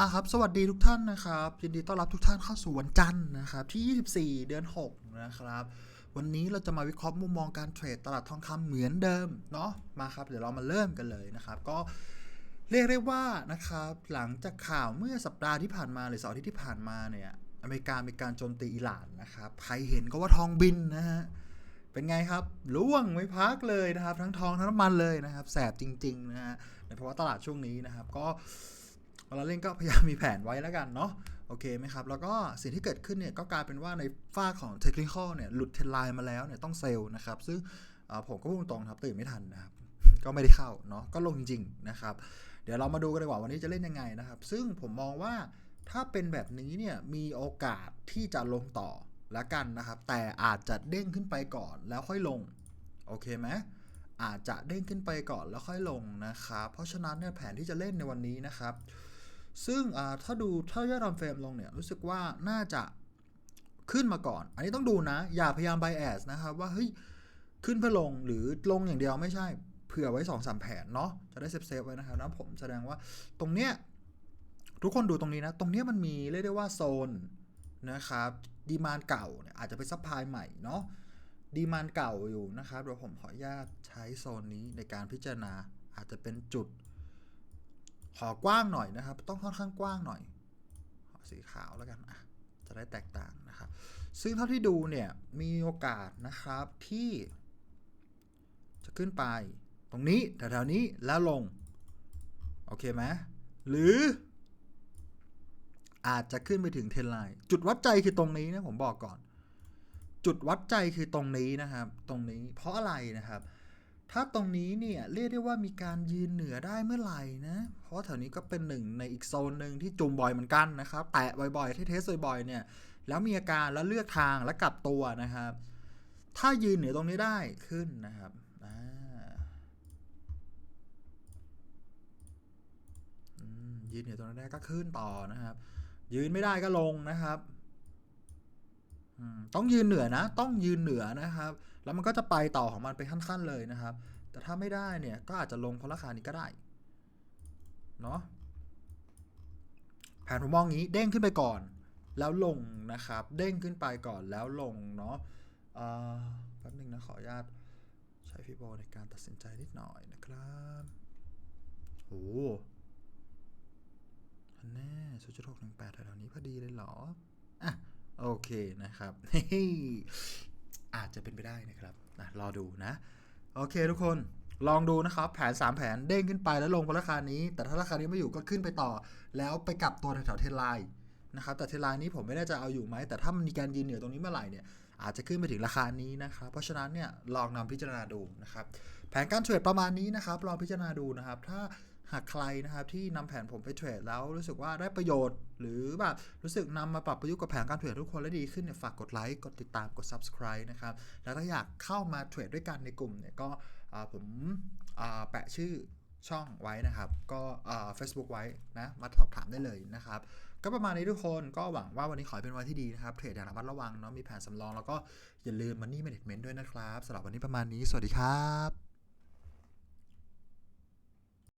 อ่าครับ สวัสดีทุกท่านนะครับ ยินดีต้อนรับทุกท่านเข้าสู่วันจันทร์นะครับที่ 24 เดือน 6 นะครับ วันนี้เราจะมาวิเคราะห์มุมมองการเทรดตลาดทองคำเหมือนเดิมเนาะมาครับ เดี๋ยวเรามาเริ่มกันเลยนะครับ ก็เรียกได้ว่านะครับหลังจากข่าวเมื่อสัปดาห์ที่ผ่านมาหรือเสาร์อาที่ที่ผ่านมาเนี่ยอเมริกามีการโจมตีอิหร่านนะครับใครเห็นก็ว่าทองบินนะฮะเป็นไงครับล่วงไม่พักเลยนะครับ ทั้งทองทั้งน้ำมันเลยนะครับแสบจริงๆนะฮะในภาวะตลาดช่วงนี้นะครับ ก็ เวลาเล่นก็พยายามมีแผนไว้แล้วกันเนาะโอเคไหมครับ แล้วก็สิ่งที่เกิดขึ้นเนี่ยก็กลายเป็นว่าในฝ้าของเทคนิคอเนี่ยหลุดเทนไลน์มาแล้วเนี่ยต้องเซลล์นะครับ ซึ่งผมก็พูดตรงครับตื่นไม่ทันนะครับ ก็ไม่ได้เข้าเนาะก็ลงจริงๆนะครับ เดี๋ยวเรามาดูกันดีกว่าวันนี้จะเล่นยังไงนะครับ ซึ่งผมมองว่าถ้าเป็นแบบนี้เนี่ยมีโอกาสที่จะลงต่อละกันนะครับ แต่อาจจะเด้งขึ้นไปก่อนแล้วค่อยลงโอเคไหมอาจจะเด้งขึ้นไปก่อนแล้วค่อยลงนะครับ เพราะฉะนั้นเนี่ยแผนที่จะเล่นในวันนี้นะครับ ซึ่งถ้าดูถ้ายอดทำเฟรมลงเนี่ยรู้สึกว่าน่าจะขึ้นมาก่อน อันนี้ต้องดูนะ อย่าพยายาม bias นะครับว่าเฮ้ยขึ้นเพื่อลงหรือลงอย่างเดียวไม่ใช่เผื่อไว้2อสแผนเนาะจะได้เซฟเซฟไว้นะครับนะผมแสดงว่าตรงเนี้ยทุกคนดูตรงนี้นะ ตรงเนี้ยมันมีเรียกได้ว่าโซนนะครับดีมานเก่าเนี่ยอาจจะเป็นซัพพลายใหม่เนาะดีมานเก่าอยู่นะครับเดี๋ยวผมขออนุญาตใช้โซนนี้ในการพิจารณาอาจจะเป็นจุด ขอกว้างหน่อยนะครับ ต้องค่อนข้างกว้างหน่อยขอสีขาวแล้วกันอะจะได้แตกต่างนะครับ ซึ่งเท่าที่ดูเนี่ยมีโอกาสนะครับที่ จะขึ้นไป ตรงนี้แถวๆนี้แล้วลง โอเคไหมหรือ อาจจะขึ้นไปถึงเทนไลน์จุดวัดใจคือตรงนี้นะผมบอกก่อน จุดวัดใจคือตรงนี้นะครับ ตรงนี้เพราะอะไรนะครับ ถ้าตรงนี้เนี่ยเรียกได้ว่ามีการยืนเหนือได้เมื่อไหร่นะ เพราะแถวนี้ก็เป็นหนึ่งในอีกโซนหนึ่งที่จุ่มบ่อยเหมือนกันนะครับ แตะบ่อยๆ ที่เทสบ่อยๆ เนี่ย แล้วมีอาการแล้วเลือกทางแล้วกลับตัวนะครับ ถ้ายืนเหนือตรงนี้ได้ขึ้นนะครับอ่ายืนเหนือตรงนี้ได้ก็ขึ้นต่อนะครับ ยืนไม่ได้ก็ลงนะครับ ต้องยืนเหนือนะ ต้องยืนเหนือนะครับ แล้วมันก็จะไปต่อของมันไปขั้นๆเลยนะครับ แต่ถ้าไม่ได้เนี่ยก็อาจจะลงเพราะราคานี้ก็ได้เนาะแผนผมมองงี้เด้งขึ้นไปก่อน แล้วลงนะครับ เด้งขึ้นไปก่อนแล้วลงเนาะอ่อแป๊บนึงนะขออนุญาตใช้ฟิโบในการตัดสินใจนิดหน่อยนะครับโอ้อันแน่ศูนย์จุดหกหนึ่งแปดแถวๆนี้พอดีเลยเหรอ โอเคนะครับอาจจะเป็นไปได้นะครับนะรอดูนะ โอเคทุกคนลองดูนะครับ แผน 3 แผนเด้งขึ้นไปแล้วลงราคานี้ แต่ถ้าราคานี้ไม่อยู่ก็ขึ้นไปต่อ แล้วไปกลับตัวแถวเทไลน์นะครับแต่เทไลน์นี้ผมไม่แน่ใจเอาอยู่ไหม แต่ถ้ามันมีการยืนเหนือตรงนี้เมื่อไหร่เนี่ยอาจจะขึ้นไปถึงราคานี้นะครับเพราะฉะนั้นเนี่ยลองนำพิจารณาดูนะครับแผนการเทรดประมาณนี้นะครับลองพิจารณาดูนะครับ ถ้า หากใครนะครับที่นำแผนผมไปเทรดแล้วรู้สึกว่าได้ประโยชน์ หรือแบบรู้สึกนำมาปรับประยุกต์กับแผนการเทรดทุกคนแล้วดีขึ้นเนี่ยฝากกดไลค์กดติดตามกด subscribe นะครับ แล้วถ้าอยากเข้ามาเทรดด้วยกันในกลุ่มเนี่ยก็ผมแปะชื่อช่องไว้นะครับ ก็อ่า Facebook ไว้นะมาสอบถามได้เลยนะครับก็ประมาณนี้ทุกคนก็หวังว่าวันนี้ขอให้เป็นวันที่ดีนะครับ เทรดอย่างระมัดระวังเนาะมีแผนสำรองแล้วก็อย่าลืม Money Management ด้วยนะครับสำหรับวันนี้ประมาณนี้ สวัสดีครับ